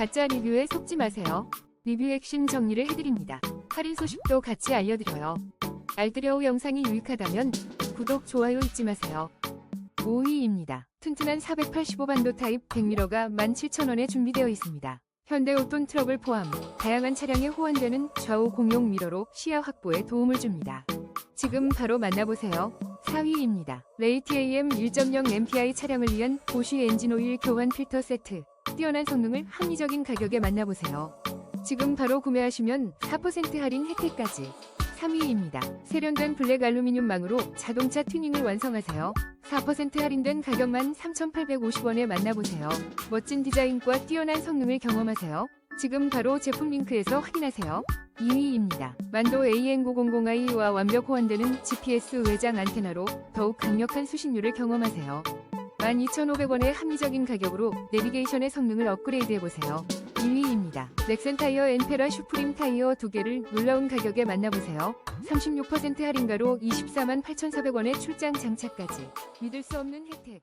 가짜 리뷰에 속지 마세요. 리뷰 핵심 정리를 해드립니다. 할인 소식도 같이 알려드려요. 알뜰여우 영상이 유익하다면 구독, 좋아요 잊지 마세요. 5위입니다. 튼튼한 485 반도 타입 100미러가 17,000원에 준비되어 있습니다. 현대 오톤 트럭을 포함 다양한 차량에 호환되는 좌우 공용 미러로 시야 확보에 도움을 줍니다. 지금 바로 만나보세요. 4위입니다. 레이티 AM 1.0 MPI 차량을 위한 보쉬 엔진 오일 교환 필터 세트. 뛰어난 성능을 합리적인 가격에 만나보세요. 지금 바로 구매하시면 4% 할인 혜택까지. 3위입니다. 세련된 블랙 알루미늄 망으로 자동차 튜닝을 완성하세요. 4% 할인된 가격만 3,850원에 만나보세요. 멋진 디자인과 뛰어난 성능을 경험하세요. 지금 바로 제품 링크에서 확인하세요. 2위입니다. 만도 AN900i와 완벽 호환되는 GPS 외장 안테나로 더욱 강력한 수신율을 경험하세요. 12,500원의 합리적인 가격으로 내비게이션의 성능을 업그레이드해보세요. 2위입니다. 넥센 타이어 엔페라 슈프림 타이어 두 개를 놀라운 가격에 만나보세요. 36% 할인가로 24만 8,400원의 출장 장착까지. 믿을 수 없는 혜택.